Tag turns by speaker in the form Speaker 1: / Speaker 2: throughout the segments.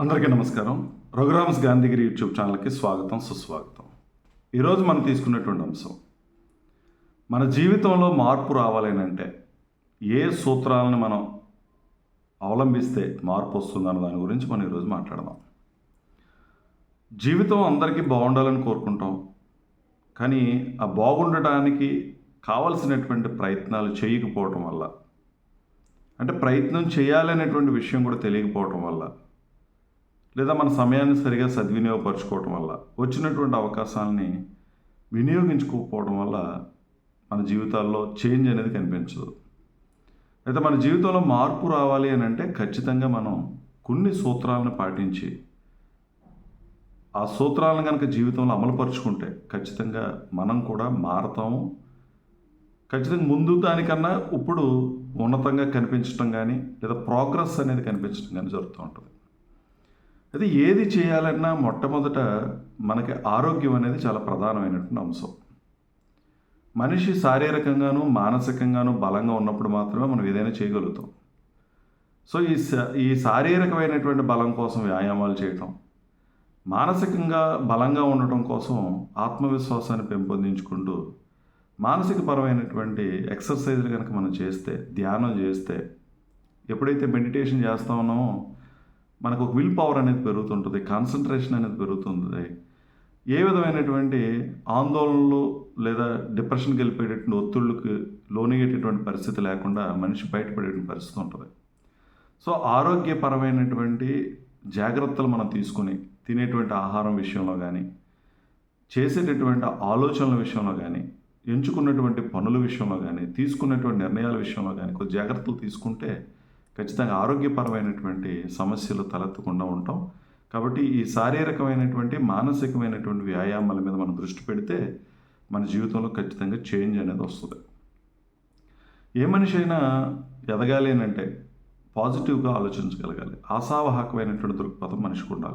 Speaker 1: అందరికీ నమస్కారం. రఘురామ్స్ గాంధీగిరి యూట్యూబ్ ఛానల్కి స్వాగతం సుస్వాగతం. ఈరోజు మనం తీసుకున్నటువంటి అంశం మన జీవితంలో మార్పు రావాలేనంటే అంటే ఏ సూత్రాలను మనం అవలంబిస్తే మార్పు వస్తుందన్న దాని గురించి మనం ఈరోజు మాట్లాడదాం. జీవితం అందరికీ బాగుండాలని కోరుకుంటాం. కానీ ఆ బాగుండటానికి కావలసినటువంటి ప్రయత్నాలు చేయకపోవటం వల్ల అంటే ప్రయత్నం చేయాలనేటువంటి విషయం కూడా తెలియకపోవటం వల్ల లేదా మన సమయాన్ని సరిగా సద్వినియోగపరచుకోవటం వల్ల వచ్చినటువంటి అవకాశాలని వినియోగించుకోకపోవడం వల్ల మన జీవితాల్లో చేంజ్ అనేది కనిపించదు. అయితే మన జీవితంలో మార్పు రావాలి అని అంటే ఖచ్చితంగా మనం కొన్ని సూత్రాలను పాటించి ఆ సూత్రాలను కనుక జీవితంలో అమలుపరుచుకుంటే ఖచ్చితంగా మనం కూడా మారతాము. ఖచ్చితంగా ముందు దానికన్నా ఇప్పుడు ఉన్నతంగా కనిపించడం కానీ లేదా ప్రోగ్రెస్ అనేది కనిపించడం కానీ జరుగుతూ ఉంటుంది. అయితే ఏది చేయాలన్నా మొట్టమొదట మనకి ఆరోగ్యం అనేది చాలా ప్రధానమైనటువంటి అంశం. మనిషి శారీరకంగాను మానసికంగాను బలంగా ఉన్నప్పుడు మాత్రమే మనం ఏదైనా చేయగలుగుతాం. సో ఈ ఈ శారీరకమైనటువంటి బలం కోసం వ్యాయామాలు చేయటం మానసికంగా బలంగా ఉండటం కోసం ఆత్మవిశ్వాసాన్ని పెంపొందించుకుంటూ మానసిక పరమైనటువంటి కనుక మనం చేస్తే ధ్యానం చేస్తే ఎప్పుడైతే మెడిటేషన్ చేస్తా ఉన్నామో మనకు ఒక విల్ పవర్ అనేది పెరుగుతుంటుంది కాన్సన్ట్రేషన్ అనేది పెరుగుతుంది. ఏ విధమైనటువంటి ఆందోళనలు లేదా డిప్రెషన్కి వెళ్ళిపోయేటటువంటి ఒత్తిళ్ళకి లోనయ్యేటటువంటి పరిస్థితి లేకుండా మనిషి బయటపడేటువంటి పరిస్థితి ఉంటుంది. సో ఆరోగ్యపరమైనటువంటి జాగ్రత్తలు మనం తీసుకుని తినేటువంటి ఆహారం విషయంలో కానీ చేసేటటువంటి ఆలోచనల విషయంలో కానీ ఎంచుకున్నటువంటి పనుల విషయంలో కానీ తీసుకున్నటువంటి నిర్ణయాల విషయంలో కానీ కొద్ది జాగ్రత్తలు తీసుకుంటే ఖచ్చితంగా ఆరోగ్యపరమైనటువంటి సమస్యలు తలెత్తకుండా ఉంటాం. కాబట్టి ఈ శారీరకమైనటువంటి మానసికమైనటువంటి వ్యాయామాల మీద మనం దృష్టి పెడితే మన జీవితంలో ఖచ్చితంగా చేంజ్ అనేది వస్తుంది. ఏ మనిషి అయినా ఎదగాలి అని అంటే పాజిటివ్గా ఆలోచించగలగాలి. ఆశావాహకమైనటువంటి దృక్పథం మనిషికి ఉండాలి.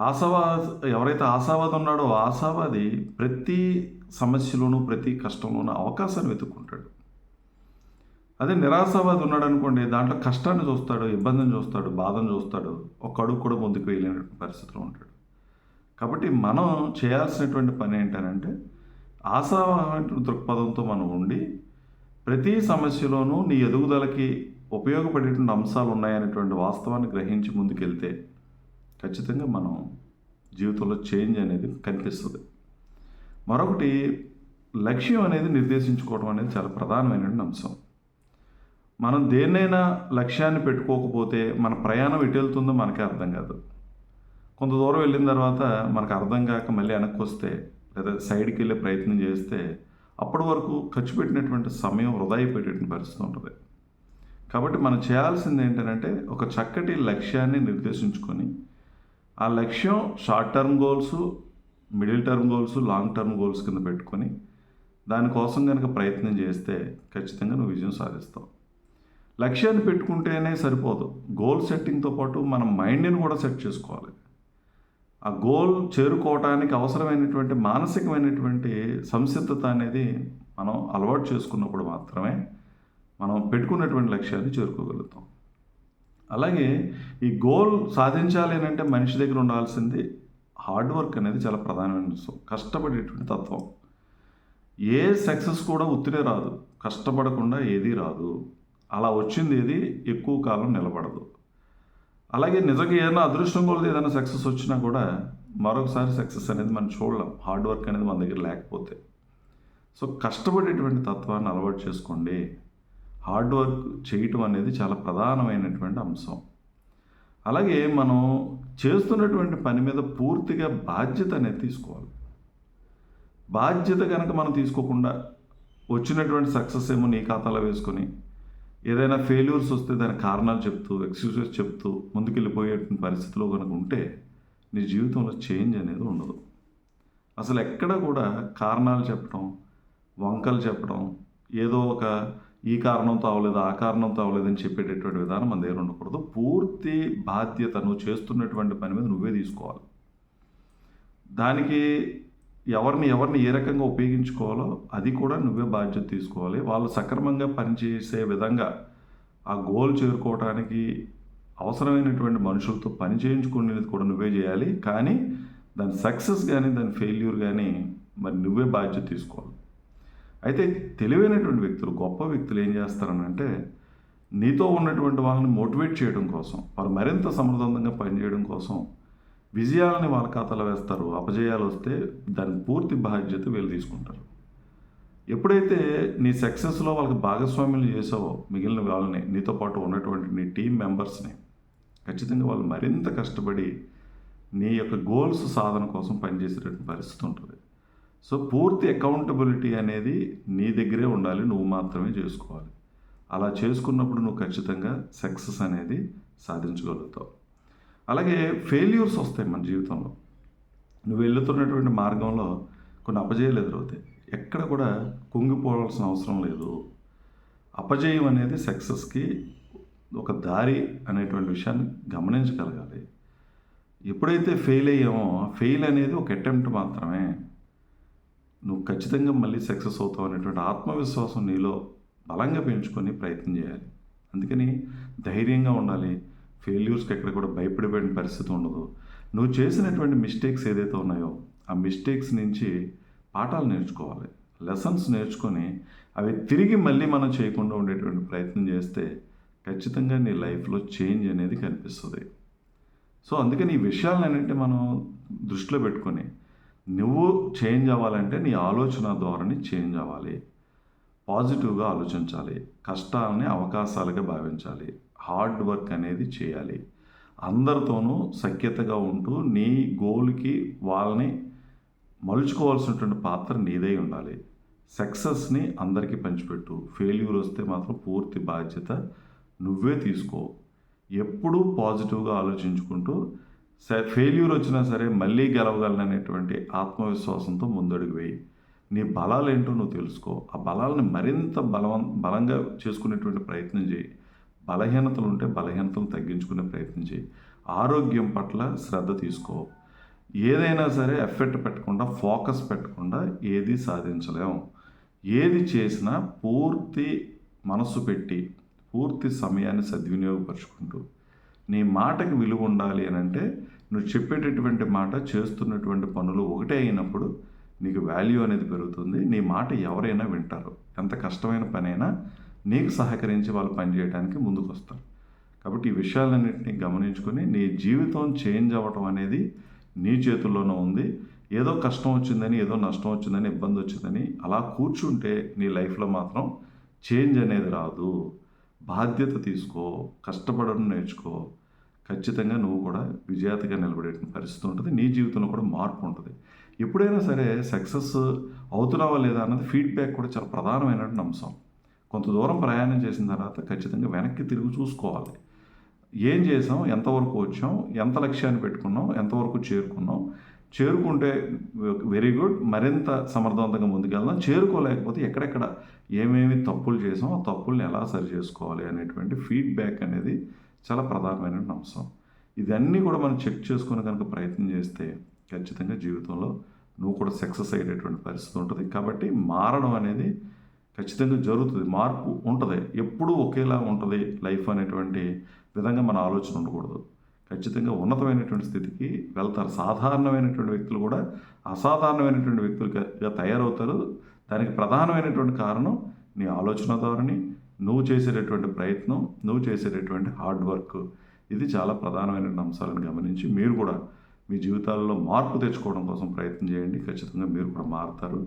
Speaker 1: ఆశావా ఎవరైతే ఆశావాది ఉన్నాడో ఆశావాది ప్రతి సమస్యలోనూ ప్రతి కష్టంలోనూ అవకాశాన్ని వెతుక్కుంటాడు. అదే నిరాశవాది ఉన్నాడు అనుకోండి దాంట్లో కష్టాన్ని చూస్తాడు ఇబ్బందిని చూస్తాడు బాధను చూస్తాడు ఒక అడుగు కూడా ముందుకు వెళ్ళినటువంటి పరిస్థితిలో ఉంటాడు. కాబట్టి మనం చేయాల్సినటువంటి పని ఏంటనంటే ఆశావాహమైన దృక్పథంతో మనం ఉండి ప్రతి సమస్యలోనూ నీ ఎదుగుదలకి ఉపయోగపడేటువంటి అంశాలు ఉన్నాయనేటువంటి వాస్తవాన్ని గ్రహించి ముందుకెళ్తే ఖచ్చితంగా మనం జీవితంలో చేంజ్ అనేది కనిపిస్తుంది. మరొకటి లక్ష్యం అనేది నిర్దేశించుకోవడం అనేది చాలా ప్రధానమైనటువంటి అంశం. మనం దేన్నైనా లక్ష్యాన్ని పెట్టుకోకపోతే మన ప్రయాణం ఎటు వెళ్తుందో మనకే అర్థం కాదు. కొంత దూరం వెళ్ళిన తర్వాత మనకు అర్థం కాక మళ్ళీ వెనక్కి వస్తే లేదా సైడ్కి వెళ్ళే ప్రయత్నం చేస్తే అప్పటి వరకు ఖర్చు పెట్టినటువంటి సమయం వృధా అయిపోయేటువంటి పరిస్థితి ఉంటుంది. కాబట్టి మనం చేయాల్సింది ఏంటంటే ఒక చక్కటి లక్ష్యాన్ని నిర్దేశించుకొని ఆ లక్ష్యం short term goals middle term goals long term goals కింద పెట్టుకొని దానికోసం కనుక ప్రయత్నం చేస్తే ఖచ్చితంగా నువ్వు విజయం సాధిస్తావు. లక్ష్యాన్ని పెట్టుకుంటేనే సరిపోదు. గోల్ సెట్టింగ్తో పాటు మనం మైండ్ని కూడా సెట్ చేసుకోవాలి. ఆ గోల్ చేరుకోవటానికి అవసరమైనటువంటి మానసికమైనటువంటి సంసిద్ధత అనేది మనం అలవాటు చేసుకున్నప్పుడు మాత్రమే మనం పెట్టుకున్నటువంటి లక్ష్యాన్ని చేరుకోగలుగుతాం. అలాగే ఈ గోల్ సాధించాలి అని అంటే మనిషి దగ్గర ఉండాల్సింది హార్డ్ వర్క్ అనేది చాలా ప్రధానమైన విషయం కష్టపడేటువంటి తత్వం. ఏ సక్సెస్ కూడా ఉత్తిరే రాదు. కష్టపడకుండా ఏదీ రాదు. అలా వచ్చింది ఇది ఎక్కువ కాలం నిలబడదు. అలాగే నిజంగా ఏదైనా అదృష్టం కొలది ఏదైనా సక్సెస్ వచ్చినా కూడా మరొకసారి సక్సెస్ అనేది మనం చూడలేం. హార్డ్ వర్క్ అనేది మన దగ్గర లేకపోతే. సో కష్టపడేటువంటి తత్వాన్ని అలవాటు చేసుకోండి. హార్డ్ వర్క్ చేయటం అనేది చాలా ప్రధానమైనటువంటి అంశం. అలాగే మనం చేస్తున్నటువంటి పని మీద పూర్తిగా బాధ్యత అనేది తీసుకోవాలి. బాధ్యత కనుక మనం తీసుకోకుండా వచ్చినటువంటి సక్సెస్ ఏమో నీ ఖాతాలో వేసుకొని ఏదైనా ఫెయిల్యూర్స్ వస్తే దాని కారణాలు చెప్తూ ఎక్స్క్యూజెస్ చెప్తూ ముందుకెళ్ళిపోయేటువంటి పరిస్థితిలో కనుక ఉంటే నీ జీవితంలో చేంజ్ అనేది ఉండదు. అసలు ఎక్కడ కూడా కారణాలు చెప్పడం వంకలు చెప్పడం ఏదో ఒక ఈ కారణంతో అవ్వలేదు ఆ కారణంతో అవ్వలేదు అని చెప్పేటటువంటి విధానం మన దగ్గర ఉండకూడదు. పూర్తి బాధ్యత నువ్వు చేస్తున్నటువంటి పని మీద నువ్వే తీసుకోవాలి. దానికి ఎవరిని ఎవరిని ఏ రకంగా ఉపయోగించుకోవాలో అది కూడా నువ్వే బాధ్యత తీసుకోవాలి. వాళ్ళు సక్రమంగా పనిచేసే విధంగా ఆ గోల్ చేరుకోవడానికి అవసరమైనటువంటి మనుషులతో పని చేయించుకునేది కూడా నువ్వే చేయాలి. కానీ దాని సక్సెస్ కానీ దాని ఫెయిల్యూర్ కానీ మరి నువ్వే బాధ్యత తీసుకోవాలి. అయితే తెలివైనటువంటి వ్యక్తులు గొప్ప వ్యక్తులు ఏం చేస్తారనంటే నీతో ఉన్నటువంటి వాళ్ళని మోటివేట్ చేయడం కోసం వారు మరింత సమర్థవంతంగా పనిచేయడం కోసం విజయాలని వాళ్ళ ఖాతాలో వేస్తారు అపజయాలు వస్తే దాని పూర్తి బాధ్యత వీళ్ళు తీసుకుంటారు. ఎప్పుడైతే నీ సక్సెస్లో వాళ్ళకి భాగస్వామ్యం చేసావో మిగిలిన వాళ్ళని నీతో పాటు ఉన్నటువంటి నీ టీం మెంబర్స్ని ఖచ్చితంగా వాళ్ళు మరింత కష్టపడి నీ యొక్క గోల్స్ సాధన కోసం పనిచేసేటువంటి పరిస్థితి ఉంటుంది. సో పూర్తి అకౌంటబిలిటీ అనేది నీ దగ్గరే ఉండాలి నువ్వు మాత్రమే చేసుకోవాలి. అలా చేసుకున్నప్పుడు నువ్వు ఖచ్చితంగా సక్సెస్ అనేది సాధించగలుగుతావు. అలాగే ఫెయిల్యూర్స్ వస్తాయి మన జీవితంలో. నువ్వు వెళ్తున్నటువంటి మార్గంలో కొన్ని అపజయాలు ఎదురవుతాయి. ఎక్కడ కూడా కుంగిపోవాల్సిన అవసరం లేదు. అపజయం అనేది సక్సెస్కి ఒక దారి అనేటువంటి విషయాన్ని గమనించగలగాలి. ఎప్పుడైతే ఫెయిల్ అయ్యామో ఫెయిల్ అనేది ఒక అటెంప్ట్ మాత్రమే. నువ్వు ఖచ్చితంగా మళ్ళీ సక్సెస్ అవుతావు అనేటువంటి ఆత్మవిశ్వాసం నీలో బలంగా పెంచుకొని ప్రయత్నం చేయాలి. అందుకని ధైర్యంగా ఉండాలి. ఫెయిల్యూర్స్కి ఎక్కడ కూడా భయపడిపోయిన పరిస్థితి ఉండదు. నువ్వు చేసినటువంటి మిస్టేక్స్ ఏదైతే ఉన్నాయో ఆ మిస్టేక్స్ నుంచి పాఠాలు నేర్చుకోవాలి. లెసన్స్ నేర్చుకొని అవి తిరిగి మళ్ళీ మనం చేయకుండా ఉండేటువంటి ప్రయత్నం చేస్తే ఖచ్చితంగా నీ లైఫ్లో చేంజ్ అనేది కనిపిస్తుంది. సో అందుకని ఈ విషయాలన్నింటి మనం దృష్టిలో పెట్టుకొని నువ్వు చేంజ్ అవ్వాలంటే నీ ఆలోచన ధోరణి చేంజ్ అవ్వాలి. పాజిటివ్గా ఆలోచించాలి. కష్టాలని అవకాశాలుగా భావించాలి. హార్డ్ వర్క్ అనేది చేయాలి. అందరితోనూ సఖ్యతగా ఉంటూ నీ గోల్కి వాళ్ళని మలుచుకోవాల్సినటువంటి పాత్ర నీదై ఉండాలి. సక్సెస్ని అందరికీ పంచిపెట్టు. ఫెయిల్యూర్ వస్తే మాత్రం పూర్తి బాధ్యత నువ్వే తీసుకో. ఎప్పుడూ పాజిటివ్గా ఆలోచించుకుంటూ స ఫెయిల్యూర్ వచ్చినా సరే మళ్ళీ గెలవగలననేటువంటి ఆత్మవిశ్వాసంతో ముందడుగు వేయి. నీ బలాలు ఏంటో నువ్వు తెలుసుకో. ఆ బలాలను మరింత బలవం బలంగా చేసుకునేటువంటి ప్రయత్నం చేయి. బలహీనతలు ఉంటే బలహీనతలు తగ్గించుకునే ప్రయత్నం చేయి. ఆరోగ్యం పట్ల శ్రద్ధ తీసుకో. ఏదైనా సరే ఎఫెక్ట్ పెట్టకుండా ఫోకస్ పెట్టకుండా ఏది సాధించలేము ఏది చేసినా పూర్తి మనసు పెట్టి పూర్తి సమయాన్ని సద్వినియోగపరుచుకుంటూ. నీ మాటకి విలువ ఉండాలి అని అంటే నువ్వు చెప్పేటటువంటి మాట చేస్తున్నటువంటి పనులు ఒకటే అయినప్పుడు నీకు వాల్యూ అనేది పెరుగుతుంది. నీ మాట ఎవరైనా వింటారు. ఎంత కష్టమైన పనైనా నీకు సహకరించి వాళ్ళు పనిచేయడానికి ముందుకు వస్తారు కాబట్టి ఈ విషయాలన్నింటినీ గమనించుకొని నీ జీవితం చేంజ్ అవ్వటం అనేది నీ చేతుల్లోనే ఉంది. ఏదో కష్టం వచ్చిందని ఏదో నష్టం వచ్చిందని ఇబ్బంది వచ్చిందని అలా కూర్చుంటే నీ లైఫ్లో మాత్రం చేంజ్ అనేది రాదు. బాధ్యత తీసుకో కష్టపడడం నేర్చుకో. ఖచ్చితంగా నువ్వు కూడా విజేతగా నిలబడే పరిస్థితి ఉంటుంది. నీ జీవితంలో కూడా మార్పు ఉంటుంది. ఎప్పుడైనా సరే సక్సెస్ అవుతున్నావా లేదా అన్నది ఫీడ్బ్యాక్ కూడా చాలా ప్రధానమైనటువంటి అంశం. కొంత దూరం ప్రయాణం చేసిన తర్వాత ఖచ్చితంగా వెనక్కి తిరిగి చూసుకోవాలి. ఏం చేసాం? ఎంతవరకు వచ్చాం? ఎంత లక్ష్యాన్ని పెట్టుకున్నాం? ఎంతవరకు చేరుకున్నాం? చేరుకుంటే వెరీ గుడ్. మరింత సమర్థవంతంగా ముందుకెళ్దాం. చేరుకోలేకపోతే ఎక్కడెక్కడ ఏమేమి తప్పులు చేసాం ఆ తప్పుల్ని ఎలా సరి చేసుకోవాలి అనేటువంటి ఫీడ్బ్యాక్ అనేది చాలా ప్రధానమైన అంశం. ఇదన్నీ కూడా మనం చెక్ చేసుకుని కనుక ప్రయత్నం చేస్తే ఖచ్చితంగా జీవితంలో నువ్వు కూడా సక్సెస్ అయ్యేటటువంటి పరిస్థితి ఉంటుంది. కాబట్టి మారడం అనేది ఖచ్చితంగా జరుగుతుంది. మార్పు ఉంటుంది. ఎప్పుడూ ఒకేలా ఉంటుంది లైఫ్ అనేటువంటి విధంగా మన ఆలోచన ఉండకూడదు. ఖచ్చితంగా ఉన్నతమైనటువంటి స్థితికి వెళ్తారు. సాధారణమైనటువంటి వ్యక్తులు కూడా అసాధారణమైనటువంటి వ్యక్తులుగా తయారవుతారు. దానికి ప్రధానమైనటువంటి కారణం నీ ఆలోచన ధోరణి నువ్వు చేసేటటువంటి ప్రయత్నం నువ్వు చేసేటటువంటి హార్డ్ వర్క్. ఇది చాలా ప్రధానమైన అంశాలను గమనించి మీరు కూడా మీ జీవితాల్లో మార్పు తెచ్చుకోవడం కోసం ప్రయత్నం చేయండి. ఖచ్చితంగా మీరు కూడా మారుతారు.